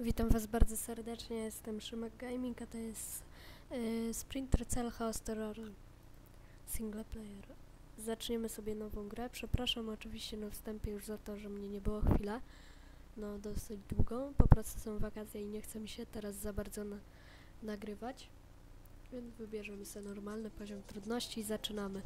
Witam Was bardzo serdecznie, jestem Szymek Gaming, a to jest y, Sprinter Cell House Terror Single Player. Zaczniemy sobie nową grę. Przepraszam oczywiście na wstępie już za to, że mnie nie było chwilę. No dosyć długą. Po prostu są wakacje i nie chce mi się teraz za bardzo na nagrywać. Więc wybierzemy sobie normalny poziom trudności i zaczynamy.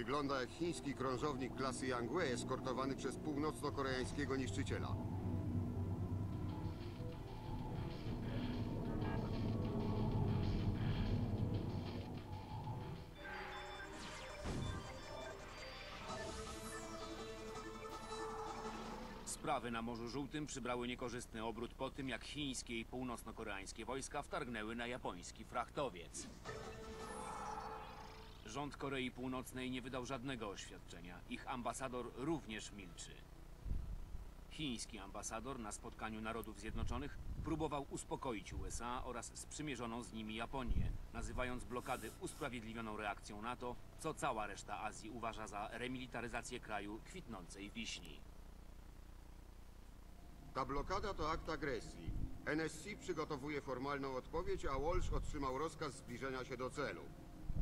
Wygląda jak chiński krążownik klasy Yangwei eskortowany przez północno-koreańskiego niszczyciela. Sprawy na Morzu Żółtym przybrały niekorzystny obrót po tym, jak chińskie i północno-koreańskie wojska wtargnęły na japoński frachtowiec. Rząd Korei Północnej nie wydał żadnego oświadczenia. Ich ambasador również milczy. Chiński ambasador na spotkaniu Narodów Zjednoczonych próbował uspokoić USA oraz sprzymierzoną z nimi Japonię, nazywając blokady usprawiedliwioną reakcją na to, co cała reszta Azji uważa za remilitaryzację kraju kwitnącej wiśni. Ta blokada to akt agresji. NSC przygotowuje formalną odpowiedź, a Walsh otrzymał rozkaz zbliżenia się do celu.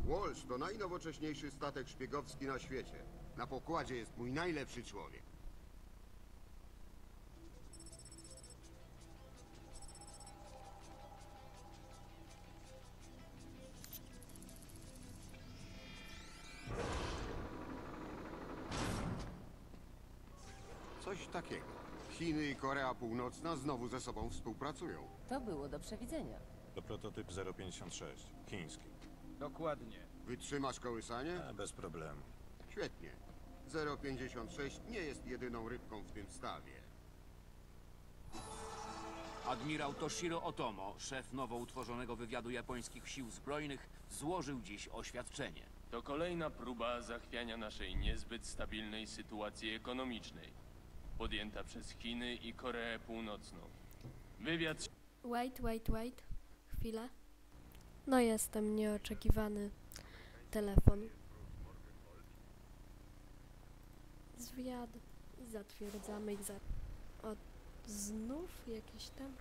Walsh to najnowocześniejszy statek szpiegowski na świecie. Na pokładzie jest mój najlepszy człowiek. Coś takiego. Chiny i Korea Północna znowu ze sobą współpracują. To było do przewidzenia. To prototyp 056, chiński. Dokładnie. Wytrzymasz kołysanie? A, bez problemu. Świetnie. 056 nie jest jedyną rybką w tym stawie. Admirał Toshiro Otomo, szef nowo utworzonego wywiadu japońskich sił zbrojnych, złożył dziś oświadczenie. To kolejna próba zachwiania naszej niezbyt stabilnej sytuacji ekonomicznej, podjęta przez Chiny i Koreę Północną. Wywiad Wait, wait, wait. Chwilę. No jestem nieoczekiwany telefon. Zwiad. I zatwierdzamy i za... O, znów jakiś tam?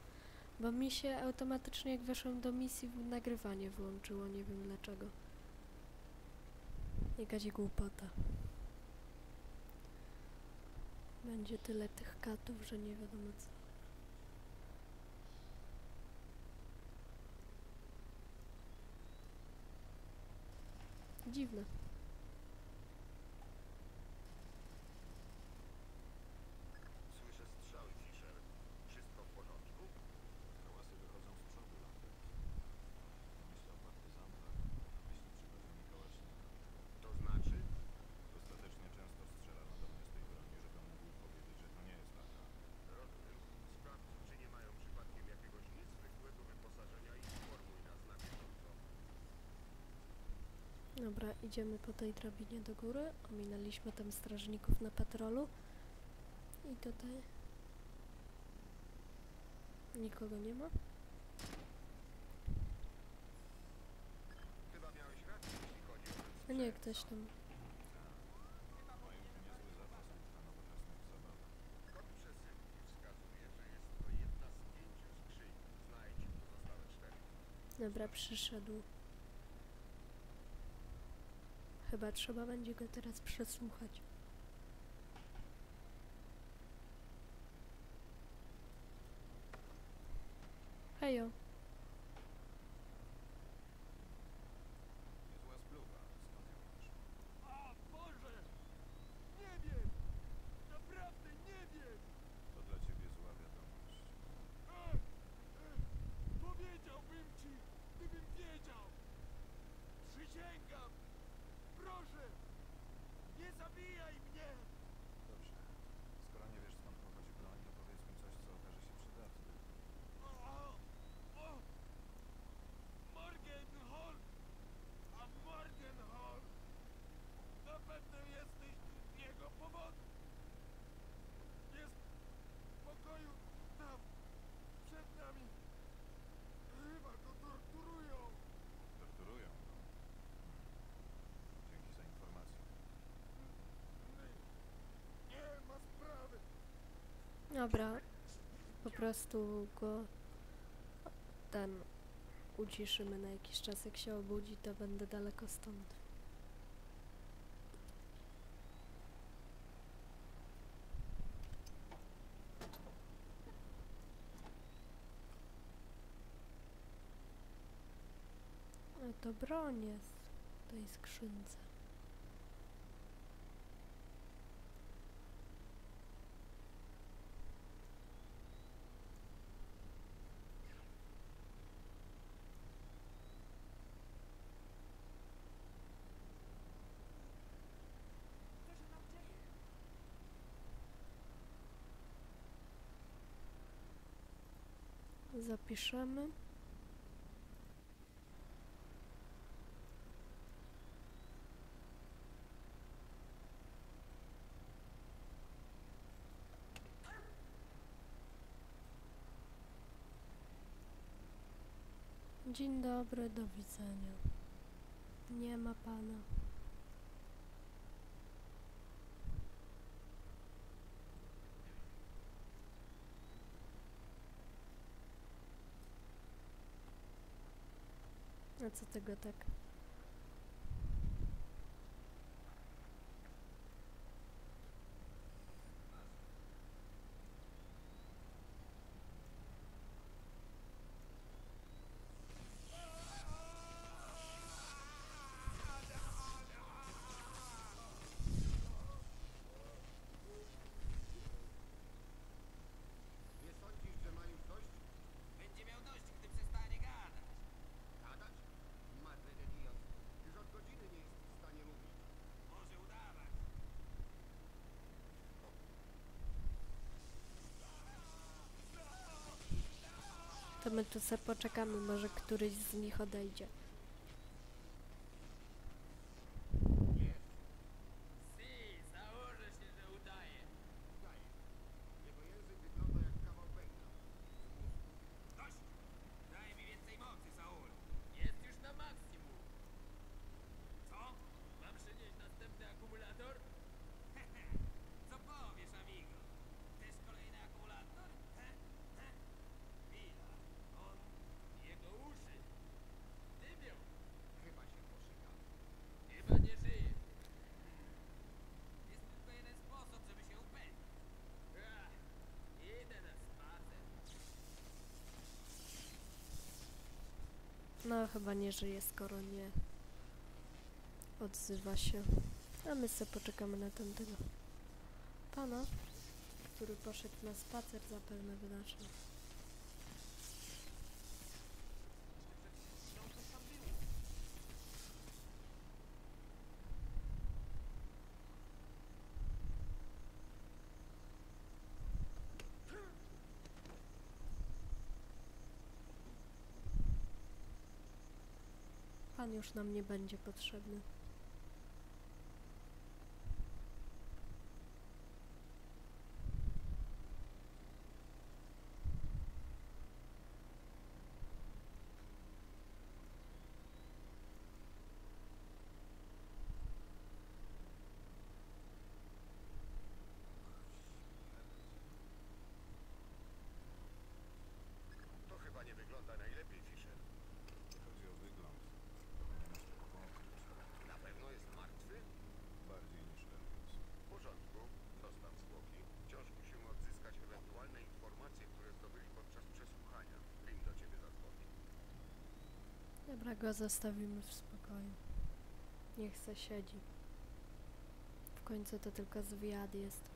Bo mi się automatycznie jak weszłam do misji nagrywanie włączyło, nie wiem dlaczego. Jakaś głupota. Będzie tyle tych katów, że nie wiadomo co. Dziwne. Dobra, idziemy po tej drabinie do góry. Ominęliśmy tam strażników na patrolu. I tutaj... Nikogo nie ma. Nie, ktoś tam... Mają tu Chyba trzeba będzie go teraz przesłuchać. Hejo. Dobra, po prostu go ten uciszymy na jakiś czas. Jak się obudzi, to będę daleko stąd. A to broń jest w tej skrzynce. zapiszemy. Dzień dobry, do widzenia. Nie ma pana. co tego tak. to my tu sobie poczekamy, może któryś z nich odejdzie. chyba nie żyje, skoro nie odzywa się. A my sobie poczekamy na tamtego pana, który poszedł na spacer zapewne wydarzeń. już nam nie będzie potrzebny. go zostawimy w spokoju. Niech se siedzi. W końcu to tylko zwiad jest.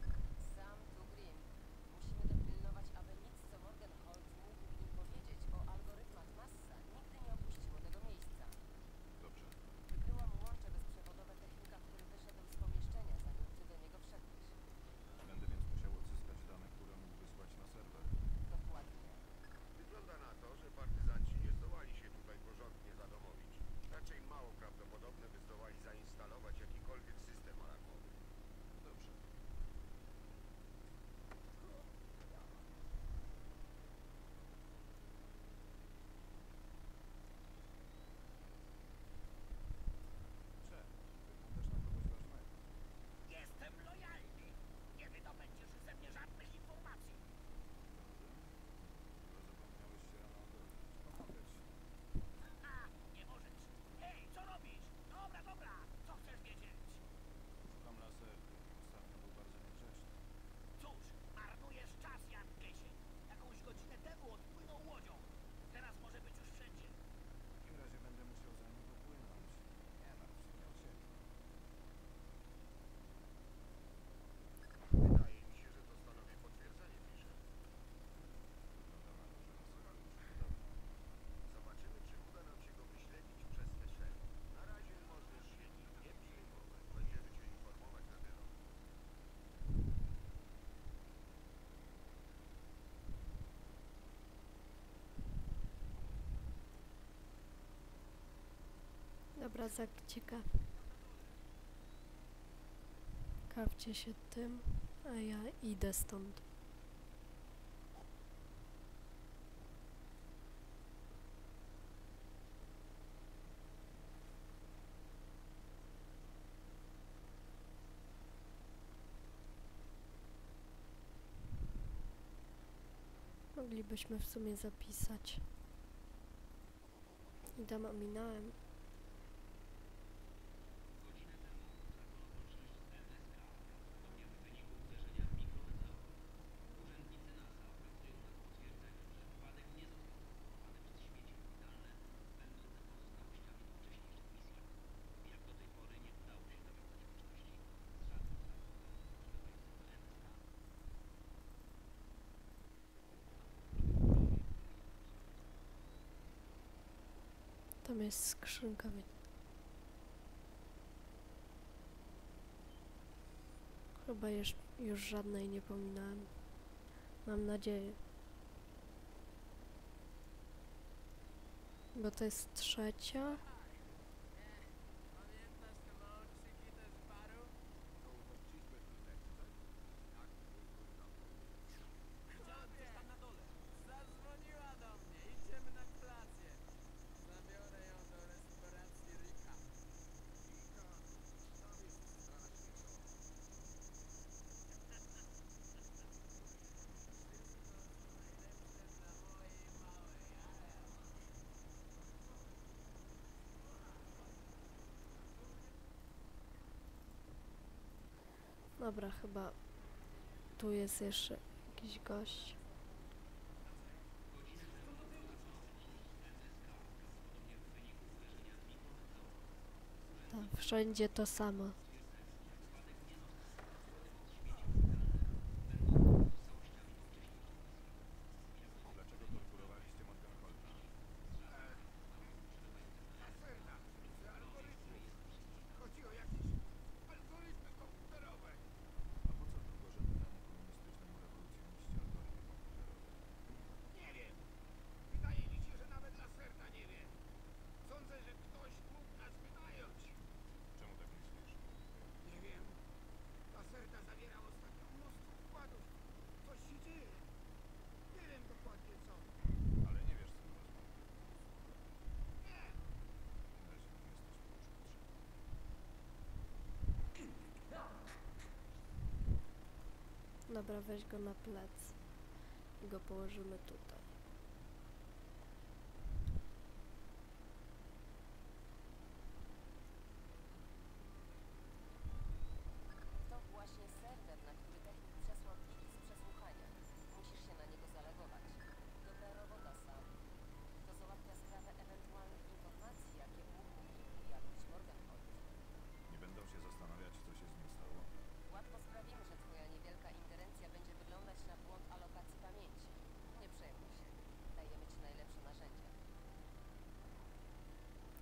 obrazek ciekaw. Kawcie się tym, a ja idę stąd. Moglibyśmy w sumie zapisać. I dam ominąłem. jest skrzynka. Chyba już, już żadnej nie pominąłem. Mam nadzieję. Bo to jest trzecia. Dobra, chyba tu jest jeszcze jakiś gość. Tam wszędzie to samo. Dobra, weź go na plec i go położymy tutaj.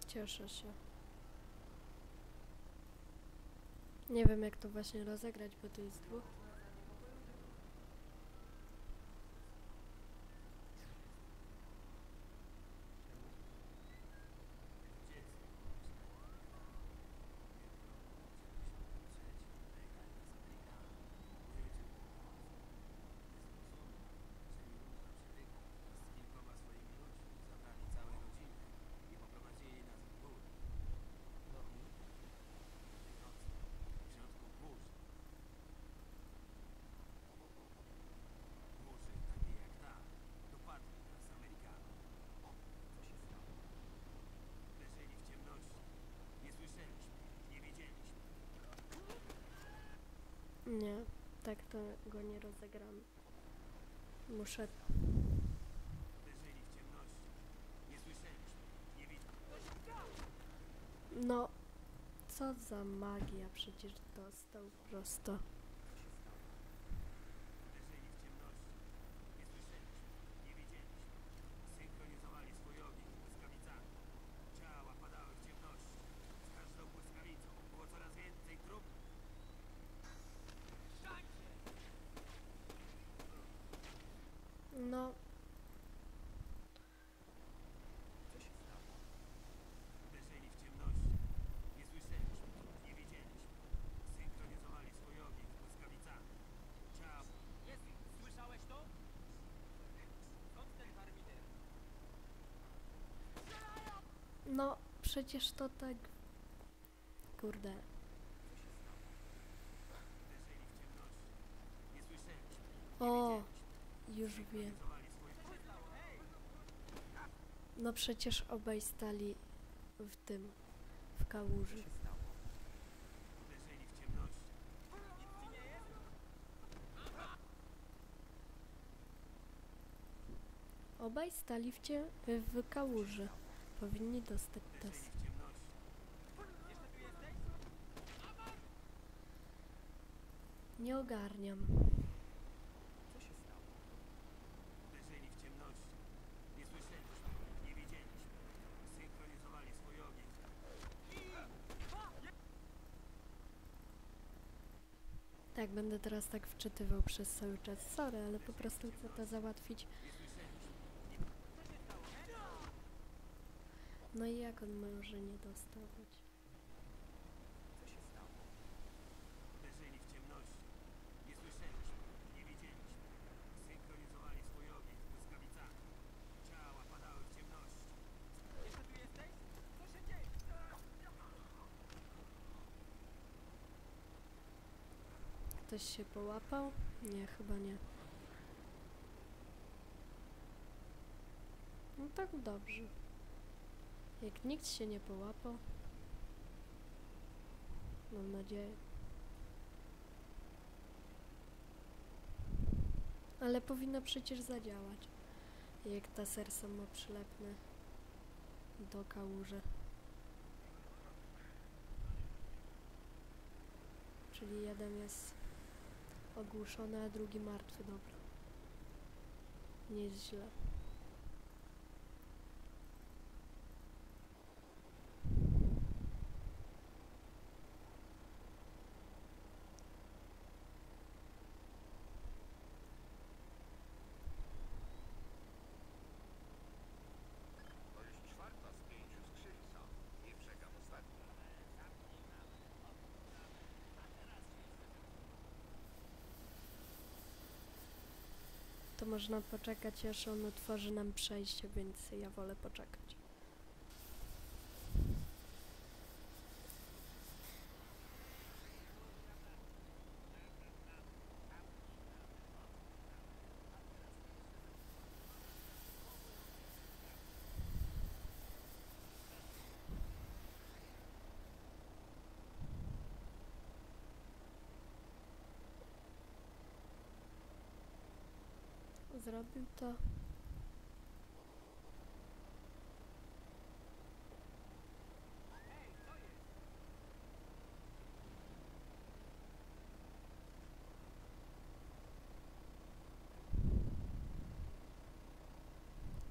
Cieszę się. Nie wiem jak to właśnie rozegrać, bo to jest dwóch. Nie, tak to go nie rozegramy. Muszę... No, co za magia, przecież dostał prosto. Przecież to tak... Kurde. O, już wiem. No przecież obaj stali w tym, w kałuży. Obaj stali w, cie, w kałuży. Powinni dostać test. Nie ogarniam. Nie. Tak, będę teraz tak wczytywał przez cały czas. Sorry, ale po prostu chcę to załatwić. No i jak on może nie dostawać? Uderzyli w ciemności. Nie słyszeliśmy. Nie widzieliśmy. Synchronizowali swój ogień błyskawicami. Ciała padały w ciemności. Jeszcze tu jesteś? Co się dzieje? Ktoś się połapał? Nie, chyba nie. No tak dobrze. Jak nikt się nie połapał. Mam nadzieję. Ale powinno przecież zadziałać. Jak taser samoprzylepny do kałuży. Czyli jeden jest ogłuszony, a drugi martwy, dobra. Nie jest źle. To już czwarta z pięciu skrzyni sam. Nie czekam ostatni. To można poczekać, aż on otworzy nam przejście, więc ja wolę poczekać. Zrobił to.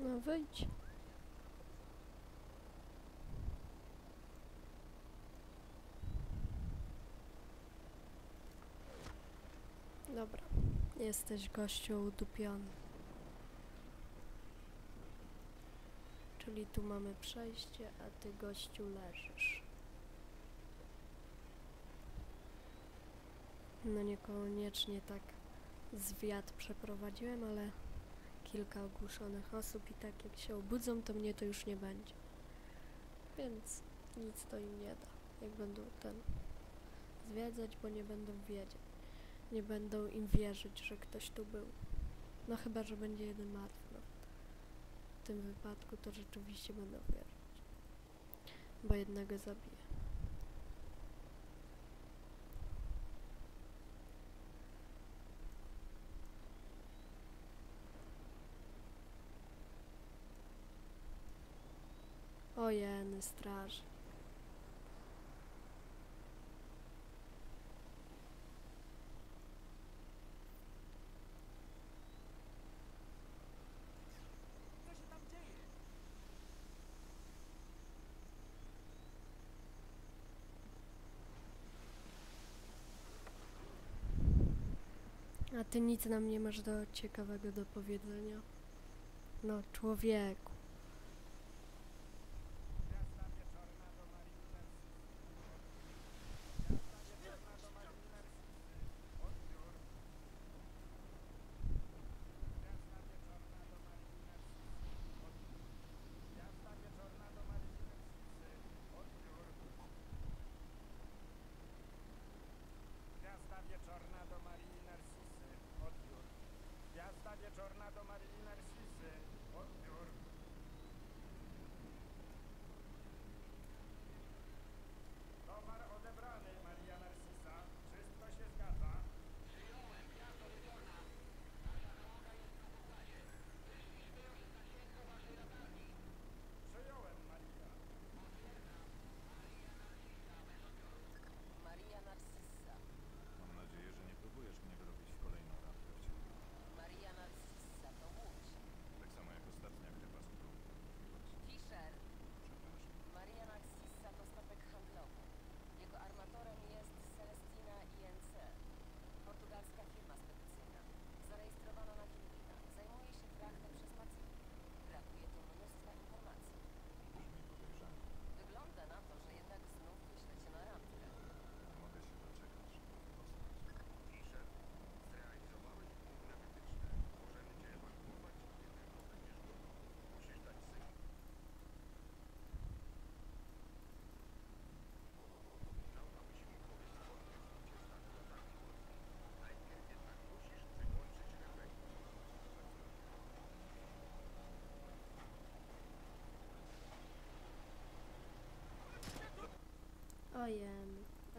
No wyjdź. Dobra, jesteś gościu udupiony. Czyli tu mamy przejście, a ty gościu leżysz. No niekoniecznie tak zwiat przeprowadziłem, ale kilka ogłuszonych osób i tak jak się obudzą, to mnie to już nie będzie. Więc nic to im nie da, jak będą ten zwiedzać, bo nie będą wiedzieć. Nie będą im wierzyć, że ktoś tu był. No chyba, że będzie jeden martwy. Tym wypadku to rzeczywiście będą wierzyć. Bo jednego zabiję. Ojeny, straż. Ty nic nam nie masz do ciekawego do powiedzenia. No, człowieku.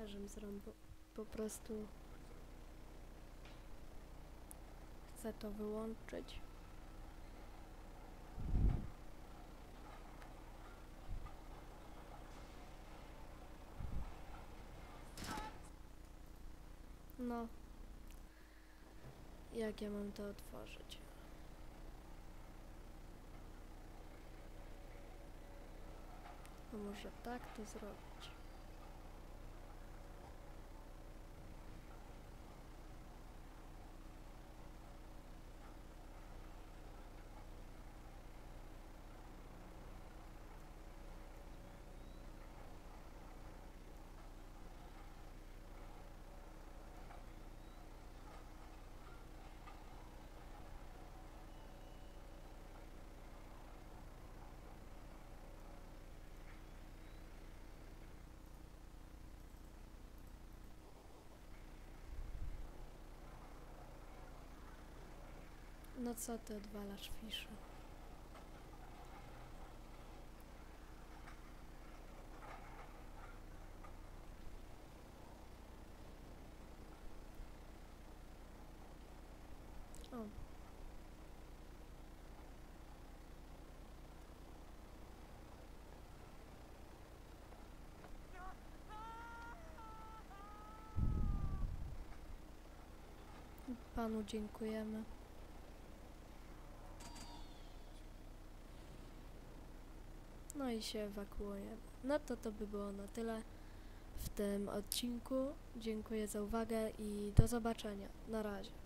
Montażem zrobił. Po prostu chcę to wyłączyć. No. Jak ja mam to otworzyć? A może tak to zrobić? No co ty odwalasz, Fiszu? O. Panu dziękujemy. I się ewakuujemy. No to to by było na tyle w tym odcinku. Dziękuję za uwagę i do zobaczenia. Na razie.